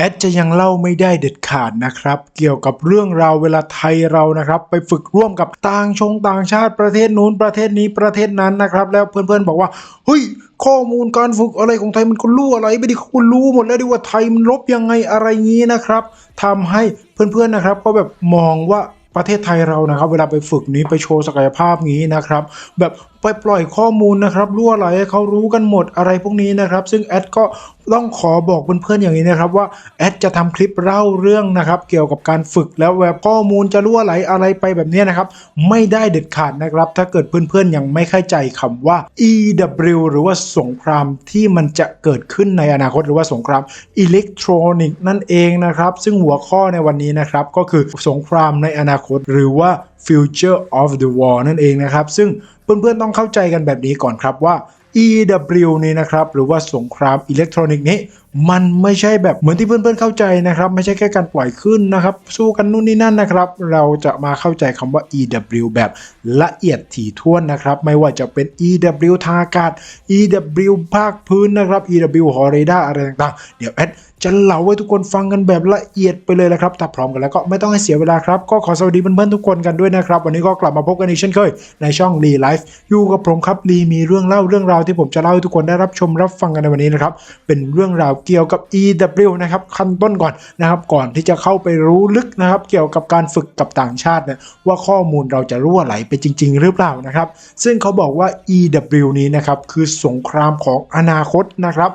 แอดจะยังเล่าไม่ได้เด็ดขาดนะครับ เกี่ยวกับเรื่องราวเวลาไทยเรานะครับ ไปฝึกร่วมกับต่างชงต่างชาติประเทศนู้นประเทศนี้ประเทศนั้นนะครับ แล้วเพื่อนๆบอกว่าเฮ้ยข้อมูลการฝึกอะไรของไทยมันก็รู้อะไรไม่ด้คุณรู้หมดแล้วดิว่าไทยมันรบยังไงอะไรงี้นะครับทำให้เพื่อนๆนะครับ ก็แบบมองว่าประเทศไทยเรานะครับ เวลาไปฝึกนี้ไปโชว์ศักยภาพงี้นะครับ แบบไปปล่อยข้อมูลนะครับรั่วไหลให้เขารู้กันหมดอะไรพวกนี้นะครับ ซึ่งแอดก็ต้องขอบอกเพื่อนๆอย่างนี้นะครับว่าแอดจะทำคลิปเล่าเรื่องนะครับ เกี่ยวกับการฝึกแล้วแบบข้อมูลจะรั่วไหลอะไรไปแบบนี้นะครับ ไม่ได้เด็ดขาดนะครับ ถ้าเกิดเพื่อนๆยังไม่เข้าใจคำว่า EW หรือว่าสงครามที่มันจะเกิดขึ้นในอนาคตหรือว่าสงครามอิเล็กทรอนิกส์นั่นเองนะครับ ซึ่งหัวข้อในวันนี้นะครับ ก็คือสงครามในอนาคตหรือว่า Future of the War นั่นเองนะครับ ซึ่ง เพื่อนๆต้องเข้าใจกันแบบนี้ก่อนครับว่า EW นี่นะครับหรือว่าสงครามอิเล็กทรอนิกส์นี้ มันไม่ใช่แบบเหมือนที่เพื่อนๆเข้าใจนะครับ ไม่ใช่แค่การปล่อยขึ้นนะครับ สู้กันนู่นนี่นั่นนะครับ เราจะมาเข้าใจคำว่า EW แบบละเอียดถี่ถ้วนนะครับ ไม่ว่าจะเป็น EW ทางอากาศ EW ภาคพื้นนะครับ EW หอเรดาร์อะไรต่างๆ เดี๋ยวแอด จะเล่าให้ทุกคนฟังกันแบบละเอียดไปเลยนะครับถ้าพร้อมกันแล้วก็ไม่ต้องให้เสียเวลาครับ ก็ขอสวัสดีเพื่อนๆทุกคนกันด้วยนะครับ วันนี้ก็กลับมาพบกันอีกเช่นเคย ในช่องรีไลฟ์อยู่กับผมครับรีมีเรื่องเล่าเรื่องราวที่ผมจะเล่าให้ทุกคนได้รับชมรับฟังกันในวันนี้นะครับ เป็นเรื่องราวเกี่ยวกับ EW นะครับขั้นต้นก่อนนะครับก่อนที่จะเข้าไปรู้ลึกนะครับเกี่ยวกับการฝึกกับต่างชาติเนี่ยว่าข้อมูลเราจะรั่วไหลไปจริง ๆ หรือเปล่านะครับ ซึ่งเขาบอกว่า EW นี้นะครับคือสงครามของอนาคตนะครับ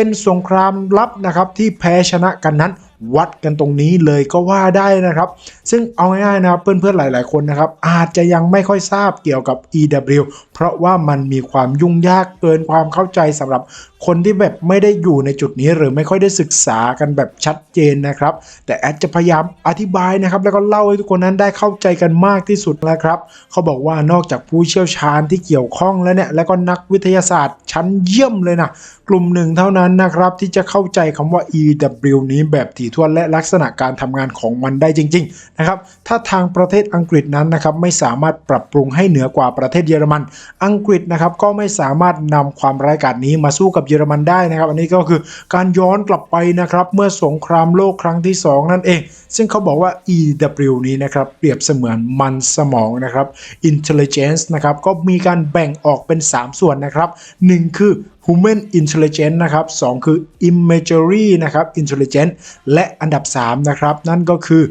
เป็นสงครามลับนะครับที่แพ้ชนะกันนั้น วัดกันตรงนี้เลยก็ว่าได้นะครับ ซึ่งเอาง่ายๆนะครับเพื่อนๆหลาย ๆคนนะครับ อาจจะยังไม่ค่อยทราบเกี่ยวกับ EW เพราะว่ามันมีความยุ่งยากเกินความเข้าใจสำหรับคนที่แบบไม่ได้อยู่ในจุดนี้หรือไม่ค่อยได้ศึกษากันแบบชัดเจนนะครับ แต่แอดจะพยายามอธิบายนะครับ แล้วก็เล่าให้ทุกคนนั้นได้เข้าใจกันมากที่สุดนะครับเขาบอกว่านอกจากผู้เชี่ยวชาญที่เกี่ยวข้องแล้วเนี่ยแล้วก็นักวิทยาศาสตร์ชั้นเยี่ยมเลยนะกลุ่มหนึ่งเท่านั้นนะครับที่จะเข้าใจคำว่า EW นี้แบบทีถี่ถ้วนและลักษณะการทำงานของมันได้จริงๆนะครับถ้าทางประเทศอังกฤษนั้นนะครับไม่สามารถปรับปรุงให้เหนือกว่าประเทศเยอรมัน อังกฤษนะครับก็ไม่สามารถนำความร้ายกาจนี้มาสู้กับเยอรมันได้นะครับ อันนี้ก็คือการย้อนกลับไปนะครับเมื่อสงครามโลกครั้งที่ 2 นั่นเอง ซึ่งเขาบอกว่า EW นี้นะครับเปรียบเสมือนมันสมองนะครับ intelligence นะครับก็มีการแบ่งออกเป็น 3 ส่วนนะครับ 1 คือ human intelligence นะครับ 2 คือ imagery นะครับ intelligence และอันดับ 3 นะครับ นั่นก็คือ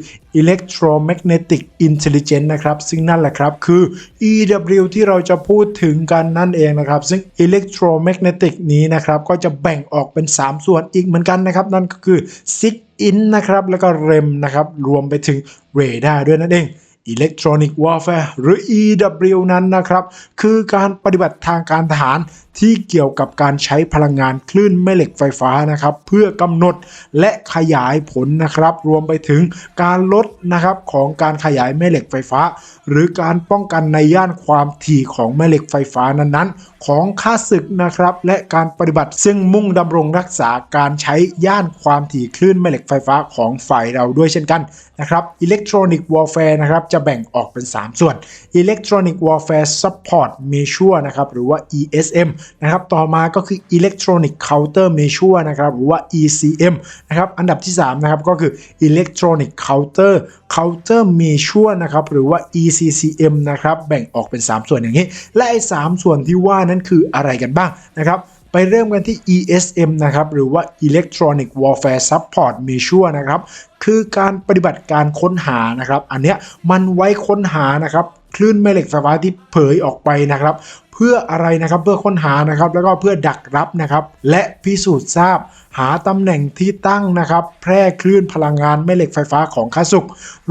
electromagnetic intelligence นะครับ ซึ่งนั่นแหละครับคือ EW ที่เราจะพูดถึงกันนั่นเองนะครับ ซึ่ง electromagnetic นี้นะครับ ก็จะแบ่งออกเป็น 3 ส่วนอีกเหมือนกันนะครับ นั่นก็คือ SIG in นะครับ แล้วก็ REM นะครับ รวมไปถึง radar ด้วยนั่นเอง Electronic Warfare หรือ EW นั้นนะครับ คือการปฏิบัติทางการทหารที่เกี่ยวกับการใช้พลังงานคลื่นแม่เหล็กไฟฟ้านะครับ เพื่อกำหนดและขยายผลนะครับ รวมไปถึงการลดนะครับของการขยายแม่เหล็กไฟฟ้า หรือการป้องกันในย่านความถี่ของแม่เหล็กไฟฟ้านั้นๆ ของค่าศึกนะครับ และการปฏิบัติซึ่งมุ่งดำรงรักษาการใช้ย่านความถี่คลื่นแม่เหล็กไฟฟ้าของฝ่ายเราด้วยเช่นกันนะครับ Electronic Warfare นะครับจะแบ่งออกเป็น 3 ส่วน Electronic Warfare Support Measure นะครับหรือว่า ESM นะครับต่อมาก็คือ Electronic Counter Measure นะครับหรือว่า ECM นะครับอันดับที่3นะครับก็คือ Electronic Counter Counter Measure นะครับหรือว่า ECCM นะครับแบ่งออกเป็น 3 ส่วนอย่างนี้ และไอ้3ส่วนที่ว่านั้นคืออะไรกันบ้างนะครับ ไปเริ่มกันที่ ESM นะครับ หรือว่า Electronic Warfare Support Measure นะครับ คือการปฏิบัติการค้นหานะครับ อันเนี้ยมันไว้ค้นหานะครับคลื่นแม่เหล็กไฟฟ้าที่เผยออกไปนะครับ เพื่ออะไรนะครับ เพื่อค้นหานะครับ แล้วก็เพื่อดักรับนะครับ และพิสูจน์ทราบหาตำแหน่งที่ตั้งนะครับ แพร่คลื่นพลังงานแม่เหล็กไฟฟ้าของข้าศึก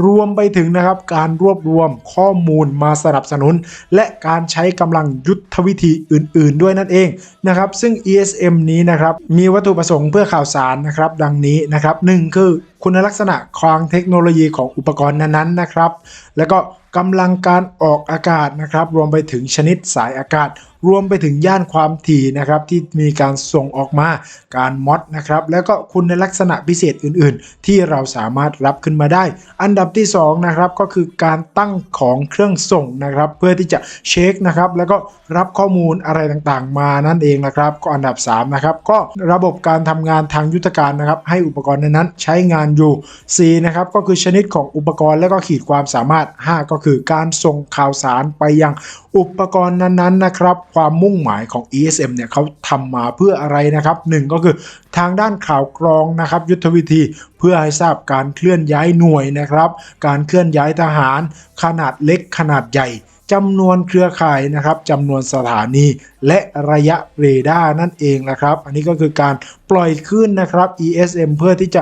รวมไปถึงนะครับ การรวบรวมข้อมูลมาสนับสนุน และการใช้กำลังยุทธวิธีอื่น ๆ ด้วยนั่นเองนะครับ ซึ่ง ESM นี้นะครับ มีวัตถุประสงค์เพื่อข่าวสารนะครับ ดังนี้นะครับหนึ่งคือ คุณลักษณะคลางเทคโนโลยีของอุปกรณ์นั้นๆนะครับ แล้วก็กำลังการออกอากาศนะครับ รวมไปถึงชนิดสายอากาศ รวมไปถึงย่านความถี่นะครับที่มีการส่งออกมาการมอดนะครับแล้วก็คุณลักษณะพิเศษอื่น ๆ ที่เราสามารถรับขึ้นมาได้ อันดับที่สองนะครับก็คือการตั้งของเครื่องส่งนะครับเพื่อที่จะเช็คนะครับแล้วก็รับข้อมูลอะไรต่างๆ มานั่นเองนะครับก็อันดับ3นะครับก็ระบบการทำงานทางยุทธการนะครับให้อุปกรณ์นั้นใช้งานอยู่ 4 นะครับก็คือชนิดของอุปกรณ์และก็ขีดความสามารถ 5 ก็คือการส่งข่าวสารไปยังอุปกรณ์นั้นๆนะครับความมุ่งหมายของ ESM เนี่ยเขาทำมาเพื่ออะไรนะครับหนึ่งก็คือทางด้านข่าวกรองนะครับยุทธวิธีเพื่อให้ทราบการเคลื่อนย้ายหน่วยนะครับ การเคลื่อนย้ายทหาร ขนาดเล็กขนาดใหญ่จำนวนเครือข่ายนะครับจำนวนสถานีและระยะเรดาร์นั่นเองนะครับ อันนี้ก็คือการปล่อยขึ้นนะครับ ESM เพื่อที่จะ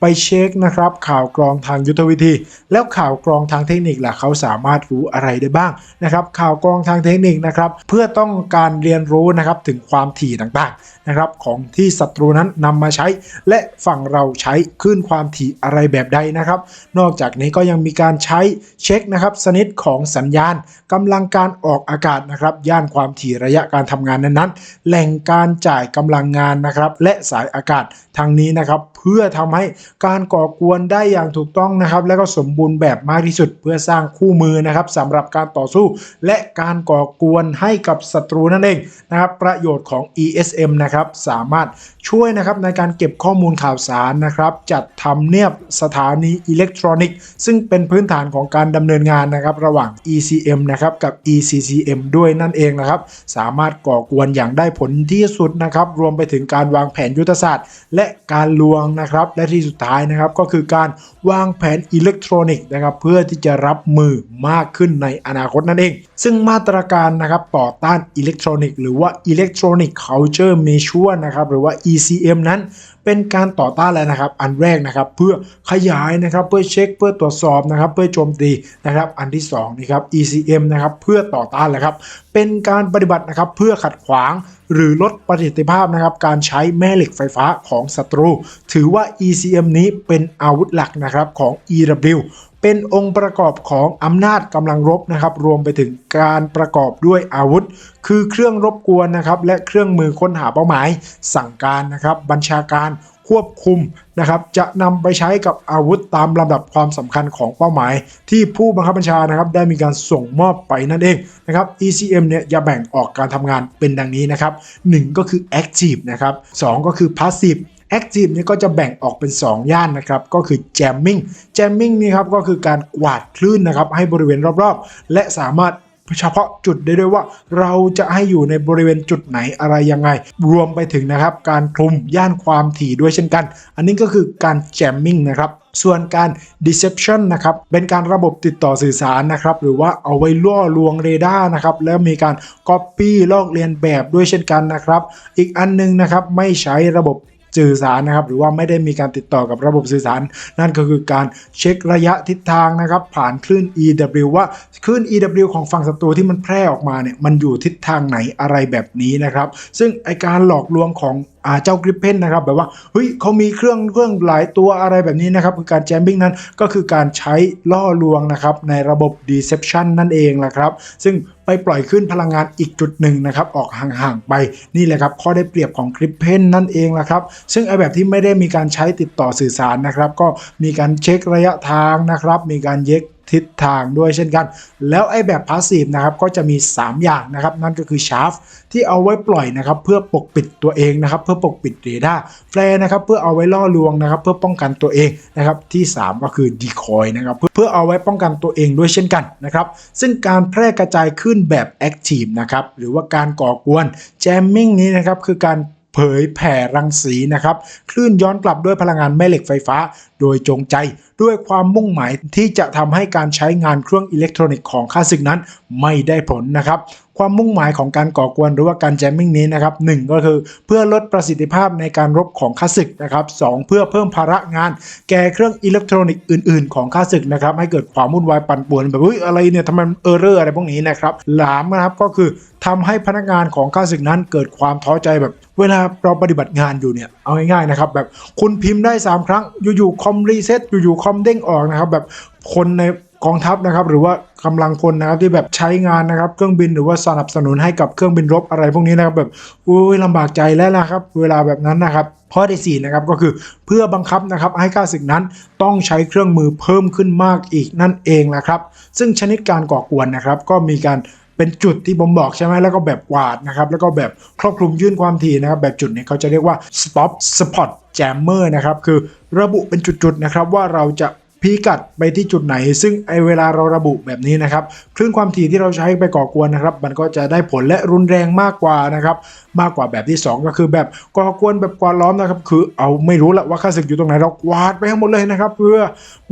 ไปเช็คนะครับข่าวกรองทางยุทธวิธี แล้วข่าวกรองทางเทคนิคล่ะเขาสามารถรู้อะไรได้บ้างนะครับข่าวกรองทางเทคนิคนะครับเพื่อต้องการเรียนรู้นะครับถึงความถี่ต่างๆนะครับของที่ศัตรูนั้นนำมาใช้ และฝั่งเราใช้คลื่นความถี่อะไรแบบใดนะครับ นอกจากนี้ก็ยังมีการใช้เช็คนะครับสนิทของสัญญาณกำลังการออกอากาศนะครับย่านความถี่ระยะการทำงานนั้นๆ แหล่งการจ่ายกำลังงานนะครับและสายอากาศทางนี้นะครับเพื่อทำให้การก่อกวนได้อย่างถูกต้องนะครับ และก็สมบูรณ์แบบมากที่สุดเพื่อสร้างคู่มือนะครับสำหรับการต่อสู้ และการก่อกวนให้กับศัตรูนั่นเองนะครับ ประโยชน์ของ ESM นะครับสามารถช่วยนะครับในการเก็บข้อมูลข่าวสารนะครับ จัดทำเนียบสถานีอิเล็กทรอนิกส์ซึ่งเป็นพื้นฐานของการดำเนินงานนะครับ ระหว่าง ECM นะครับกับ ECCM ด้วยนั่นเองนะครับ สามารถก่อกวนอย่างได้ผลที่สุดนะครับ รวมไปถึงการวางแผนยุทธศาสตร์ และการลวงนะครับ และที่สุดท้ายนะครับก็คือการวางแผนอิเล็กทรอนิกส์นะครับเพื่อที่จะรับมือมากขึ้นในอนาคตนั่นเอง ซึ่งมาตรการนะครับต่อต้านอิเล็กทรอนิกส์หรือว่า Electronic Culture Measure นะครับหรือว่า ECM นั้นเป็นการต่อต้านแล้วนะครับ อันแรกนะครับเพื่อขยายนะครับเพื่อเช็คเพื่อตรวจสอบนะครับเพื่อโจมตีนะครับอันที่2นี่ครับ ECM นะครับเพื่อต่อต้านแหละครับ เป็นการปฏิบัตินะครับเพื่อขัดขวางหรือลดประสิทธิภาพนะครับการใช้แม่เหล็กไฟฟ้าของศัตรู ถือว่า ECM นี้เป็นอาวุธหลักนะครับของ EW เป็นองค์ประกอบของอำนาจกำลังรบนะครับ รวมไปถึงการประกอบด้วยอาวุธ คือเครื่องรบกวนนะครับ และเครื่องมือค้นหาเป้าหมาย สั่งการนะครับ บัญชาการ ควบคุมนะครับจะนำไปใช้กับอาวุธตามลำดับความสำคัญของเป้าหมาย ที่ผู้บังคับบัญชานะครับได้มีการส่งมอบไปนั่นเองนะครับ ECM เนี่ยจะแบ่งออกการทำงานเป็นดังนี้นะครับ 1 ก็คือ Active นะครับ 2 ก็คือ Passive Active นี่ก็จะแบ่งออกเป็น 2 ย่านนะครับ ก็คือ Jamming Jamming นี่ครับก็คือการกวาดคลื่นนะครับให้บริเวณรอบๆ และสามารถ เฉพาะจุดได้ด้วยว่าเราจะให้อยู่ในบริเวณจุดไหนอะไรยังไง รวมไปถึงนะครับ การคลุมย่านความถี่ด้วยเช่นกัน อันนี้ก็คือการ Jamming นะครับส่วนการ deception นะครับ เป็นการระบบติดต่อสื่อสารนะครับ หรือว่าเอาไว้ล่อลวงเรดาร์นะครับ แล้วมีการ copy ลอกเลียนแบบด้วยเช่นกันนะครับ อีกอันหนึงนะครับ ไม่ใช้ระบบ สื่อสารนะครับหรือว่าไม่ได้มีการติดต่อกับระบบสื่อสาร นั่นก็คือการเช็คระยะทิศทางนะครับผ่านคลื่น EW ว่าคลื่น EW ของฝั่งศัตรูที่มันแพร่ออกมาเนี่ยมันอยู่ทิศทางไหนอะไรแบบนี้นะครับ ซึ่งไอการหลอกลวงของ อ่าเจ้ากริปเพนนะครับแบบว่าเฮ้ยเขามีเครื่องเครื่องหลายตัวอะไรแบบนี้นะครับคือการแจมบิ้งนั้นก็คือการใช้ล่อลวงนะครับในระบบ deception นั่นเองแหละครับ ซึ่งไปปล่อยขึ้นพลังงานอีกจุดหนึ่งนะครับออกห่างๆไปนี่แหละครับข้อได้เปรียบของคริปเพนนั่นเองแหละครับ ซึ่งไอแบบที่ไม่ได้มีการใช้ติดต่อสื่อสารนะครับ ก็มีการเช็คระยะทางนะครับ มีการเย็ก ทิศทางด้วยเช่นกัน แล้วไอ้แบบพาสซีฟนะครับก็จะมี 3 อย่างนะครับ นั่นก็คือชาร์ฟที่เอาไว้ปล่อยนะครับเพื่อปกปิดตัวเองนะครับเพื่อปกปิดเรดาร์แฟร์นะครับเพื่อเอาไว้ล่อลวงนะครับเพื่อป้องกันตัวเองนะครับที่ 3 ก็คือดีคอยนะครับเพื่อเพื่อเอาไว้ป้องกันตัวเองด้วยเช่นกันนะครับซึ่งการแพร่กระจายขึ้นแบบแอคทีฟนะครับหรือว่าการก่อกวนแจมมิ่งนี้นะครับคือการ เผยแผ่รังสีนะครับคลื่นย้อนกลับด้วยพลังงานแม่เหล็กไฟฟ้า โดยจงใจด้วยความมุ่งหมายที่จะทำให้การใช้งานเครื่องอิเล็กทรอนิกส์ของค่าศึกนั้นไม่ได้ผลนะครับ ความมุ่งหมายของการก่อกวนหรือว่าการแจมมิ่งนี้นะครับหนึ่งก็คือเพื่อลดประสิทธิภาพในการรบของข้าศึกนะครับสองเพื่อเพิ่มภาระงาน แก่เครื่องอิเล็กทรอนิกส์อื่น ๆ ของข้าศึกนะครับให้เกิดความวุ่นวายปั่นป่วนแบบเฮ้ยอะไรเนี่ยทำไมเออร์เรอร์อะไรพวกนี้นะครับหลามนะครับก็คือทำให้พนักงานของข้าศึกนั้นเกิดความท้อใจแบบเวลาเราปฏิบัติงานอยู่เนี่ยเอาง่ายๆนะครับแบบคุณพิมพ์ได้ 3 ครั้งอยู่ๆคอมรีเซ็ตอยู่ๆคอมเด้งออกนะครับแบบคนใน กองทัพนะครับหรือว่ากำลังพลนะครับที่แบบใช้งานนะครับเครื่องบินหรือว่าสนับสนุนให้กับเครื่องบินรบอะไรพวกนี้นะครับแบบอุ้ยลำบากใจแล้วนะครับ เวลาแบบนั้นนะครับข้อที่สี่นะครับก็คือเพื่อบังคับนะครับให้ข้าศึกนั้นต้องใช้เครื่องมือเพิ่มขึ้นมากอีกนั่นเองนะครับ ซึ่งชนิดการก่อกวนนะครับก็มีการเป็นจุดที่ผมบอกใช่ไหมแล้วก็แบบวาดนะครับแล้วก็แบบครอบคลุมยื่นความถี่นะครับ แบบจุดนี้เขาจะเรียกว่า stop spot jammer นะครับคือระบุเป็นจุดๆนะครับว่าเราจะ พิกัดไปที่จุดไหน ซึ่งไอเวลาเราระบุแบบนี้นะครับคลื่นความถี่ที่เราใช้ไปก่อกวนนะครับ มันก็จะได้ผลและรุนแรงมากกว่านะครับมากกว่าแบบที่ 2 ก็คือแบบก่อกวนแบบกวาดล้อมนะครับ คือเอาไม่รู้ละว่าข้าศึกอยู่ตรงไหนเรากวาดไปทั้งหมดเลยนะครับ เพื่อ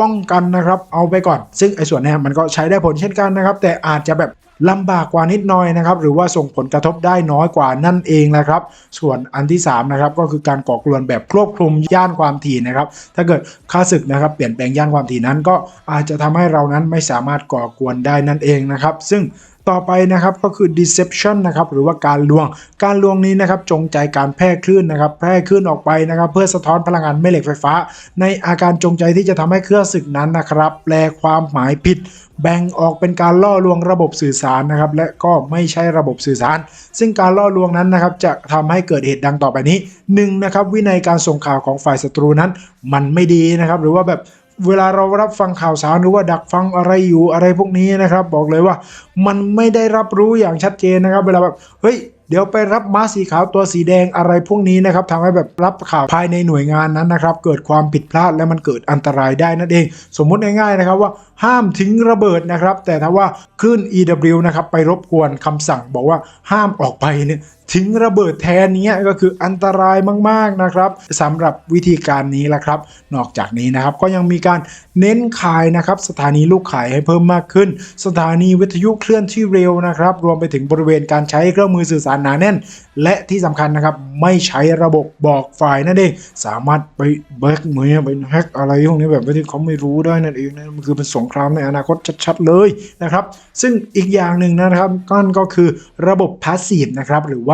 ป้องกันนะครับ เอาไปก่อน ซึ่งไอส่วนนี้มันก็ใช้ได้ผลเช่นกันนะครับ แต่อาจจะแบบ ลำบากกว่านิดหน่อยนะครับ หรือว่าส่งผลกระทบได้น้อยกว่านั่นเองนะครับ ส่วนอันที่3นะครับก็คือการก่อกวนแบบครอบคลุมย่านความถี่นะครับ ถ้าเกิดค่าศึกนะครับเปลี่ยนแปลงย่านความถี่นั้นก็อาจจะทำให้เรานั้นไม่สามารถก่อกวนได้นั่นเองนะครับ ซึ่ง ต่อไปนะครับก็คือ deception นะครับหรือว่าการลวง การลวงนี้นะครับจงใจการแพร่คลื่นนะครับแพร่คลื่นออกไปนะครับ เพื่อสะท้อนพลังงานแม่เหล็กไฟฟ้า ในอาการจงใจที่จะทำให้เครื่องศึกนั้นนะครับแปลความหมายผิด แบ่งออกเป็นการล่อลวงระบบสื่อสารนะครับและก็ไม่ใช่ระบบสื่อสาร ซึ่งการล่อลวงนั้นนะครับจะทำให้เกิดเหตุดังต่อไปนี้หนึ่งนะครับวินัยการส่งข่าวของฝ่ายศัตรูนั้น มันไม่ดีนะครับหรือว่าแบบ เวลาเรารับฟังข่าวสารหรือว่าดักฟังอะไรอยู่อะไรพวกนี้นะครับ บอกเลยว่ามันไม่ได้รับรู้อย่างชัดเจนนะครับ เวลาแบบเฮ้ยเดี๋ยวไปรับม้าสีขาวตัวสีแดงอะไรพวกนี้นะครับทำให้แบบรับข่าวภายในหน่วยงานนั้นนะครับ เกิดความผิดพลาดและมันเกิดอันตรายได้นั่นเอง สมมุติง่ายๆนะครับว่าห้ามทิ้งระเบิดนะครับ แต่ถ้าว่าคลื่น EW นะครับไปรบกวนคำสั่งบอกว่าห้ามออกไปเนี่ยทิ้งระเบิดแทนนี้ก็คืออันตรายมากๆนะครับสำหรับวิธีการนี้แหละครับ นอกจากนี้นะครับก็ยังมีการเน้นขายนะครับสถานีลูกขายให้เพิ่มมากขึ้น สถานีวิทยุเคลื่อนที่เร็วนะครับ รวมไปถึงบริเวณการใช้เครื่องมือสื่อสารหนาแน่น และที่สำคัญนะครับไม่ใช้ระบบบอกฝ่ายนั่นเองสามารถไปแบกมือไปแฮกอะไรพวกนี้แบบที่เขาไม่รู้ได้นั่นเองนะมันคือเป็นสงครามในอนาคตชัดๆเลยนะครับ ซึ่งอีกอย่างหนึ่งนะครับก็ก็คือระบบพาสซีฟนะครับหรือว่า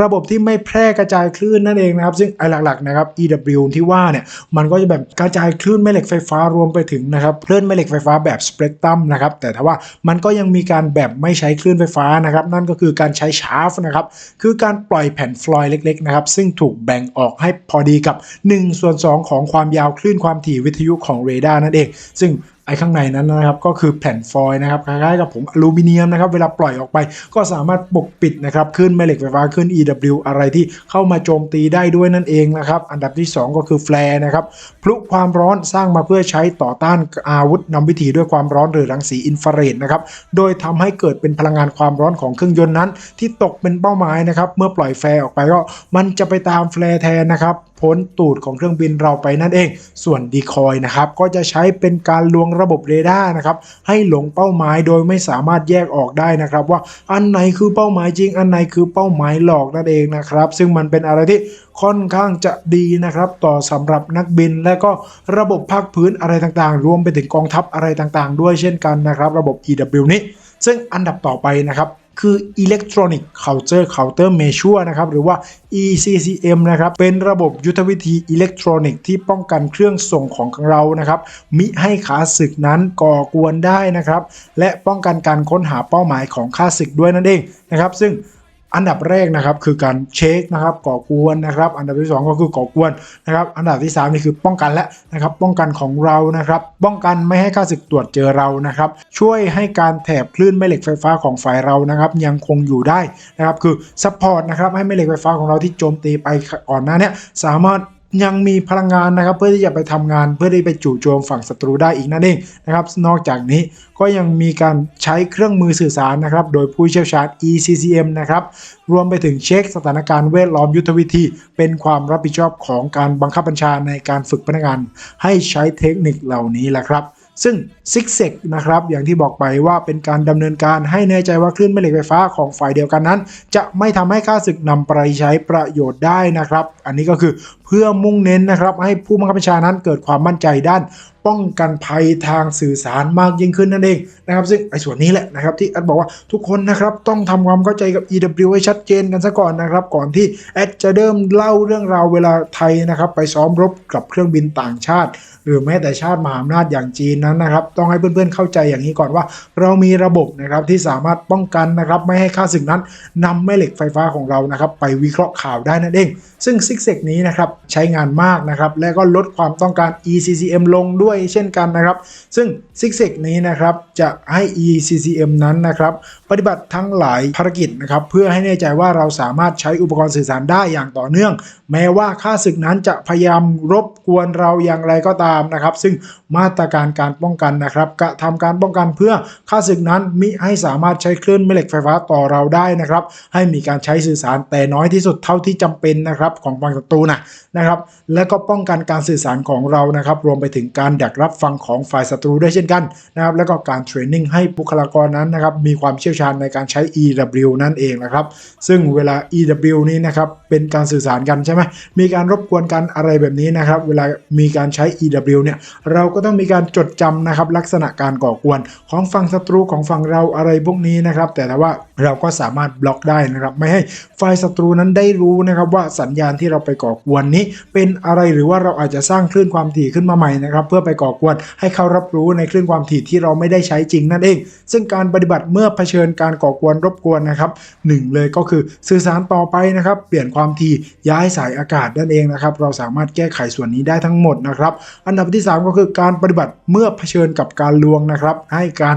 ระบบที่ไม่แพร่กระจายคลื่นนั่นเองนะครับ ซึ่งไอ้หลักๆนะครับ EW ที่ว่าเนี่ยมันก็จะแบบกระจายคลื่นแม่เหล็กไฟฟ้ารวมไปถึงนะครับคลื่นแม่เหล็กไฟฟ้าแบบสเปกตรัมนะครับแต่ถ้าว่ามันก็ยังมีการแบบไม่ใช้คลื่นไฟฟ้านะครับ นั่นก็คือการใช้ชาร์ฟนะครับคือการปล่อยแผ่นฟลอยด์เล็กๆนะครับซึ่งถูกแบ่งออกให้พอดีกับ1ส่วน2ของความยาวคลื่นความถี่วิทยุของเรดาร์นั่นเอง ซึ่ง ไอ้ข้างในนั้นนะครับก็คือแผ่นฟอยล์นะครับคล้ายๆกับผมอลูมิเนียมนะครับเวลาปล่อยออกไป ก็สามารถปกปิดนะครับขึ้นแม่เหล็กไฟฟ้าขึ้น EW อะไรที่เข้ามาโจมตีได้ด้วยนั่นเองนะครับอันดับที่ 2 ก็คือแฟร์นะครับพลุความร้อนสร้างมาเพื่อใช้ต่อต้านอาวุธนำวิถีด้วยความร้อนหรือรังสีอินฟราเรดนะครับโดยทำให้เกิดเป็นพลังงานความร้อนของเครื่องยนต์นั้น ที่ตกเป็นเป้าหมายนะครับเมื่อปล่อยแฟร์ออกไปก็มันจะไปตามแฟร์แทนนะครับ พ้นตูดของเครื่องบินเราไปนั่นเอง ส่วนดีคอยนะครับก็จะใช้เป็นการลวงระบบเรดาร์นะครับให้หลงเป้าหมายโดยไม่สามารถแยกออกได้นะครับ ว่าอันไหนคือเป้าหมายจริง อันไหนคือเป้าหมายหลอกนั่นเองนะครับ ซึ่งมันเป็นอะไรที่ค่อนข้างจะดีนะครับต่อสำหรับนักบิน และก็ระบบภาคพื้นอะไรต่างๆ รวมไปถึงกองทัพอะไรต่างๆ ด้วยเช่นกันนะครับ ระบบ EW นี้ ซึ่งอันดับต่อไปนะครับ คือ Electronic Counter Counter Measure นะครับหรือว่า ECCM นะครับเป็นระบบยุทธวิธีอิเล็กทรอนิกส์ที่ป้องกันเครื่องส่งของเรานะครับมิให้ขาศึกนั้นก่อกวนได้นะครับและป้องกันการค้นหาเป้าหมายของข้าศึกด้วยนั่นเองนะครับซึ่ง อันดับแรกนะครับคือการเช็คนะครับก่อกวนนะครับ อันดับที่ 2 ก็คือก่อกวนนะครับ อันดับที่ 3 นี่คือป้องกันและนะครับ ป้องกันของเรานะครับ ป้องกันไม่ให้ข้าศึกตรวจเจอเรานะครับ ช่วยให้การแถบคลื่นแม่เหล็กไฟฟ้าของฝ่ายเรานะครับ ยังคงอยู่ได้นะครับ คือซัพพอร์ตนะครับให้แม่เหล็กไฟฟ้าของเราที่โจมตีไปก่อนหน้านี้สามารถ ยังมีพลังงานนะครับ เพื่อที่จะไปทำงาน เพื่อที่ไปจู่โจมฝั่งศัตรูได้อีกนั่นเองนะครับ นอกจากนี้ก็ยังมีการใช้เครื่องมือสื่อสารนะครับ โดยผู้เชี่ยวชาญ ECCM นะครับ รวมไปถึงเช็คสถานการณ์เวทล้อมยุทธวิธี เป็นความรับผิดชอบของการบังคับบัญชาในการฝึกพนักงาน ให้ใช้เทคนิคเหล่านี้แหละครับ ซึ่งซิกเซกนะครับอย่างที่บอกไปว่าเป็นการดำเนินการให้แน่ใจว่าคลื่นแม่เหล็กไฟฟ้าของฝ่ายเดียวกันนั้น จะไม่ทำให้ค่าศึกนำไปใช้ประโยชน์ได้นะครับ อันนี้ก็คือเพื่อมุ่งเน้นนะครับให้ผู้บังคับบัญชานั้นเกิดความมั่นใจด้านป้องกันภัยทางสื่อสารมากยิ่งขึ้นนั่นเองนะครับ ซึ่งไอ้ส่วนนี้แหละนะครับที่แอดบอกว่าทุกคนนะครับต้องทำความเข้าใจกับ EW ให้ชัดเจนกันซะก่อนนะครับ ก่อนที่แอดจะเริ่มเล่าเรื่องราวเวลาไทยนะครับไปซ้อมรบกับเครื่องบินต่างชาติ หรือแม้แต่ชาติมหาอำนาจอย่างจีนนั้นนะครับ ต้องให้เพื่อนๆเข้าใจอย่างนี้ก่อนว่า เรามีระบบนะครับที่สามารถป้องกันนะครับไม่ให้ค่าศึกนั้นนำแม่เหล็กไฟฟ้าของเรานะครับไปวิเคราะห์ข่าวได้นั่นเอง ซึ่งซิกเซกนี้นะครับใช้งานมากนะครับและก็ลดความต้องการ ECCM ลงด้วยเช่นกันนะครับ ซึ่งซิกเซกนี้นะครับจะให้ ECCM นั้นนะครับ ปฏิบัติทั้งหลายภารกิจนะครับเพื่อให้แน่ใจว่าเราสามารถใช้อุปกรณ์สื่อสารได้อย่างต่อเนื่อง แม้ว่าค่าศึกนั้นจะพยายามรบกวนเราอย่างไรก็ตามนะครับ ซึ่งมาตรการการป้องกันนะครับกระทำการป้องกันเพื่อค่าศึกนั้นมิให้สามารถใช้คลื่นแม่เหล็กไฟฟ้าต่อเราได้นะครับ ให้มีการใช้สื่อสารแต่น้อยที่สุดเท่าที่จำเป็นนะครับของฝั่งศัตรูนะนะครับ และก็ป้องกันการสื่อสารของเรานะครับ รวมไปถึงการดักรับฟังของฝ่ายศัตรูด้วยเช่นกันนะครับ แล้วก็การเทรนนิ่งให้บุคลากรนั้นนะครับมีความเชี่ยวชาญในการใช้ EW นั่นเองนะครับ ซึ่งเวลา EW นี้นะครับเป็นการสื่อสารกันใช่ไหมมีการรบกวนกันอะไรแบบนี้นะครับ เวลามีการใช้ EW เนี่ยเราก็ต้องมีการจดจำนะครับลักษณะการก่อกวนของฝั่งศัตรูของฝั่งเราอะไรพวกนี้นะครับแต่ว่าเราก็สามารถบล็อกได้นะครับ ไม่ให้ฝ่ายศัตรูนั้นได้รู้นะครับว่าสัญญาณที่เราไปก่อกวนนี้ เป็นอะไรหรือว่าเราอาจจะสร้างคลื่นความถี่ขึ้นมาใหม่นะครับ เพื่อไปก่อกวนให้เขารับรู้ในคลื่นความถี่ที่เราไม่ได้ใช้จริงนั่นเอง ซึ่งการปฏิบัติเมื่อเผชิญการก่อกวนรบกวนนะครับหนึ่งเลยก็คือสื่อสารต่อไปนะครับ เปลี่ยนความถี่ย้ายสายอากาศนั่นเองนะครับ เราสามารถแก้ไขส่วนนี้ได้ทั้งหมดนะครับ อันดับที่ 3 ก็คือการปฏิบัติเมื่อเผชิญกับการลวงนะครับ ให้การ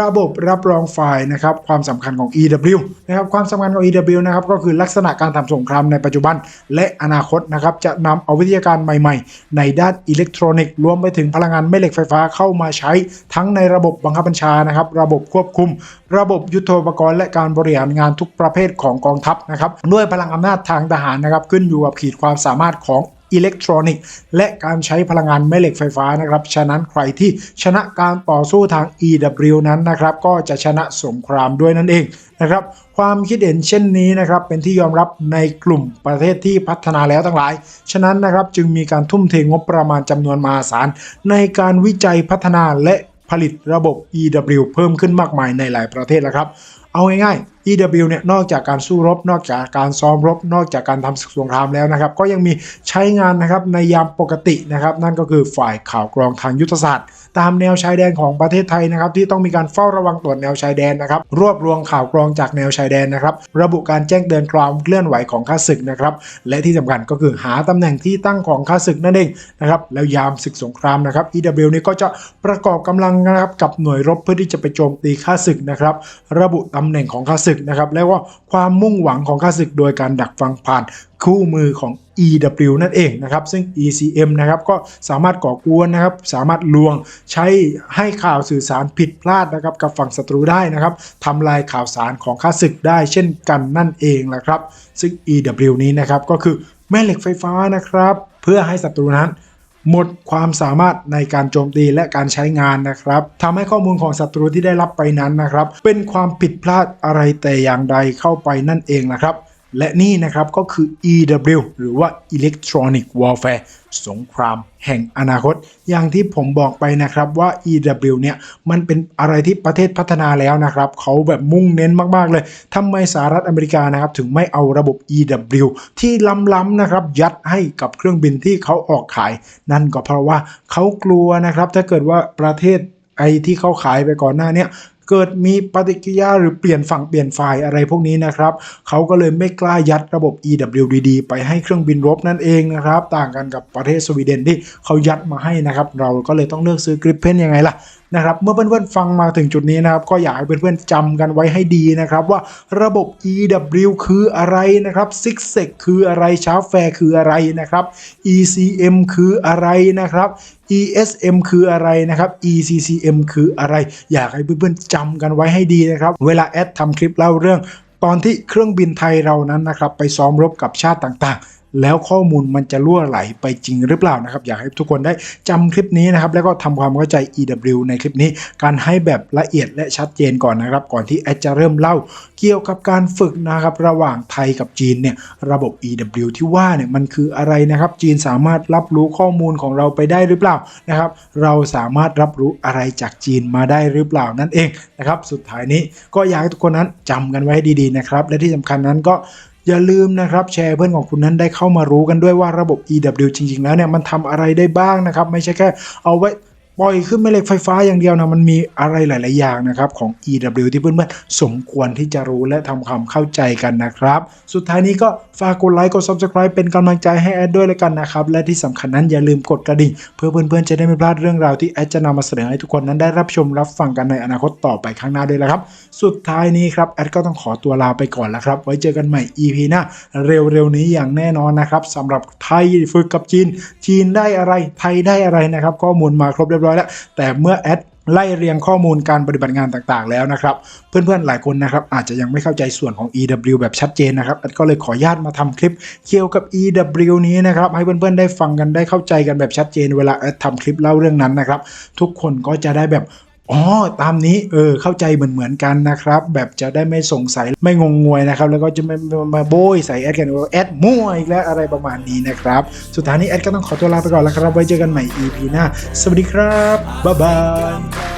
ระบบรับรองไฟล์นะครับความสำคัญของ EW นะครับความสำคัญของ EW นะครับก็คือลักษณะการทำสงครามในปัจจุบันและอนาคตนะครับจะนำเอาวิทยาการใหม่ๆ ในด้านอิเล็กทรอนิกส์รวมไปถึงพลังงานแม่เหล็กไฟฟ้าเข้ามาใช้ทั้งในระบบบังคับบัญชานะครับระบบควบคุม ระบบยุทโธปกรณ์และการบริหารงานทุกประเภทของกองทัพนะครับด้วยพลังอำนาจทางทหารนะครับขึ้นอยู่กับขีดความสามารถของ อิเล็กทรอนิกส์และการใช้พลังงานแม่เหล็กไฟฟ้านะครับ ฉะนั้นใครที่ชนะการต่อสู้ทาง EW นั้นนะครับ ก็จะชนะสงครามด้วยนั่นเองนะครับ ความคิดเห็นเช่นนี้นะครับ เป็นที่ยอมรับในกลุ่มประเทศที่พัฒนาแล้วทั้งหลาย ฉะนั้นนะครับจึงมีการทุ่มเทงบประมาณจำนวนมหาศาลในการวิจัยพัฒนาและผลิตระบบ EW เพิ่มขึ้นมากมายในหลายประเทศแล้วครับ เอาง่ายๆ EW เนี่ยนอกจากการสู้รบ นอกจากการซ้อมรบ นอกจากการทำศึกสงครามแล้วนะครับ ก็ยังมีใช้งานนะครับในยามปกตินะครับ นั่นก็คือฝ่ายข่าวกรองทางยุทธศาสตร์ ตามแนวชายแดนของประเทศไทยนะครับ ที่ต้องมีการเฝ้าระวังตรวจแนวชายแดนนะครับ รวบรวมข่าวกรองจากแนวชายแดนนะครับ ระบุการแจ้งเตือนความเคลื่อนไหวของข้าศึกนะครับ และที่สำคัญก็คือหาตำแหน่งที่ตั้งของข้าศึกนั่นเองนะครับ แล้วยามศึกสงครามนะครับ EW นี่ก็จะประกอบกำลังนะครับกับหน่วยรบเพื่อที่จะไปโจมตีข้าศึกนะครับ ระบุตำแหน่งของข้าศึกนะครับแล้วก็ความมุ่งหวังของข้าศึกโดยการดักฟังผ่านคู่มือของ EW นั่นเองนะครับ ซึ่ง ECM นะครับก็สามารถก่อกวนนะครับ สามารถลวงใช้ให้ข่าวสื่อสารผิดพลาดนะครับ กับฝั่งศัตรูได้นะครับทำลายข่าวสารของข้าศึกได้เช่นกันนั่นเองนะครับ ซึ่ง EW นี้นะครับก็คือแม่เหล็กไฟฟ้านะครับ เพื่อให้ศัตรูนั้น หมดความสามารถในการโจมตีและการใช้งานนะครับทำให้ข้อมูลของศัตรูที่ได้รับไปนั้นนะครับ เป็นความผิดพลาดอะไรแต่อย่างใดเข้าไปนั่นเองนะครับ และนี่นะครับก็คือ EW หรือว่า Electronic Warfare สงครามแห่งอนาคต อย่างที่ผมบอกไปนะครับว่า EW เนี่ยมันเป็นอะไรที่ประเทศพัฒนาแล้วนะครับเขาแบบมุ่งเน้นมากๆเลยทำไมสหรัฐอเมริกานะครับถึงไม่เอาระบบ EW ที่ล้ำๆนะครับยัดให้กับเครื่องบินที่เขาออกขาย นั่นก็เพราะว่าเขากลัวนะครับถ้าเกิดว่าประเทศไอที่เขาขายไปก่อนหน้าเนี้ย เกิดมีปฏิกิริยาหรือเปลี่ยนฝั่งเปลี่ยนฝ่ายอะไรพวกนี้นะครับเขาก็เลยไม่กล้ายัดระบบ EWDD ไปให้เครื่องบินรบนั่นเองนะครับต่างกันกับประเทศสวีเดนที่เขายัดมาให้นะครับเราก็เลยต้องเลือกซื้อกริปเพนยังไงล่ะนะครับเมื่อเพื่อนๆฟังมาถึงจุดนี้นะครับก็อยากให้เพื่อนๆจำกันไว้ให้ดีนะครับว่าระบบ EW คืออะไรนะครับ Six s e c คืออะไรชาร์ฟแฟร์คืออะไรนะครับ ECM คืออะไรนะครับ ESM คืออะไรนะครับ ECCM คืออะไร อยากให้เพื่อนๆจำกันไว้ให้ดีนะครับ เวลาแอดทำคลิปเล่าเรื่อง ตอนที่เครื่องบินไทยเรานั้นนะครับไปซ้อมรบกับชาติต่างๆ แล้วข้อมูลมันจะล่วไหลไปจริงหรือเปล่านะครับ อยากให้ทุกคนได้จำคลิปนี้นะครับ แล้วก็ทำความเข้าใจ EW ในคลิปนี้ การให้แบบละเอียดและชัดเจนก่อนนะครับ ก่อนที่แอดจะเริ่มเล่า เกี่ยวกับการฝึกนะครับ ระหว่างไทยกับจีนเนี่ยระบบ EW ที่ว่าเนี่ยมันคืออะไรนะครับ จีนสามารถรับรู้ข้อมูลของเราไปได้หรือเปล่านะครับ เราสามารถรับรู้อะไรจากจีนมาได้หรือเปล่านั่นเองนะครับ สุดท้ายนี้ก็อยากให้ทุกคนนั้นจำกันไว้ให้ดีๆนะครับ และที่สำคัญนั้นก็ อย่าลืมนะครับแชร์เพื่อนของคุณนั้นได้เข้ามารู้กันด้วยว่าระบบ EW จริง ๆ แล้วเนี่ยมันทำอะไรได้บ้างนะครับ ไม่ใช่แค่เอาไว้ ปล่อยขึ้นแม่เหล็กไฟฟ้าอย่างเดียวนะมันมีอะไรหลาย ๆ อย่างนะครับของ EW ที่เพื่อนๆสมควรที่จะรู้และทำความเข้าใจกันนะครับ สุดท้ายนี้ก็ฝากกดไลค์กด Subscribe เป็นกำลังใจให้แอดด้วยแล้วกันนะครับ และที่สำคัญนั้นอย่าลืมกดกระดิ่ง เพื่อเพื่อนๆจะได้ไม่พลาดเรื่องราวที่แอดจะนำมาเสนอให้ทุกคนนั้นได้รับชมรับฟังกันในอนาคตต่อไปข้างหน้าด้วยนะครับ สุดท้ายนี้ครับแอดก็ต้องขอตัวลาไปก่อนแล้วครับ ไว้เจอกันใหม่ EP หน้าเร็วๆนี้อย่างแน่นอนนะครับสำหรับไทยฝึกกับจีน จีนได้อะไรไทยได้อะไรนะครับ ข้อมูลมาครบเรียบร้อยแล้ว แต่เมื่อแอดไล่เรียงข้อมูลการปฏิบัติงานต่างๆ แล้วนะครับ เพื่อนๆ หลายคนนะครับ อาจจะยังไม่เข้าใจส่วนของ EW แบบชัดเจนนะครับแอดก็เลยขออนุญาตมาทำคลิปเกี่ยวกับ EW นี้นะครับ ให้เพื่อนๆ ได้ฟังกันได้เข้าใจกันแบบชัดเจน เวลาแอดทำคลิปเล่าเรื่องนั้นนะครับ ทุกคนก็จะได้แบบ อ๋อตามนี้เออเข้าใจเหมือนเหมือนๆกันนะครับ แบบจะได้ไม่สงสัยไม่งงงวยนะครับ แล้วก็จะไม่ไม่มาโบยใส่แอดกันว่าแอดมั่วอีกแล้วอะไรประมาณนี้นะครับ สุดท้ายนี้แอดก็ต้องขอตัวลาไปก่อนแล้วครับ ไว้เจอกันใหม่ EP หน้า สวัสดีครับ บ๊ายบาย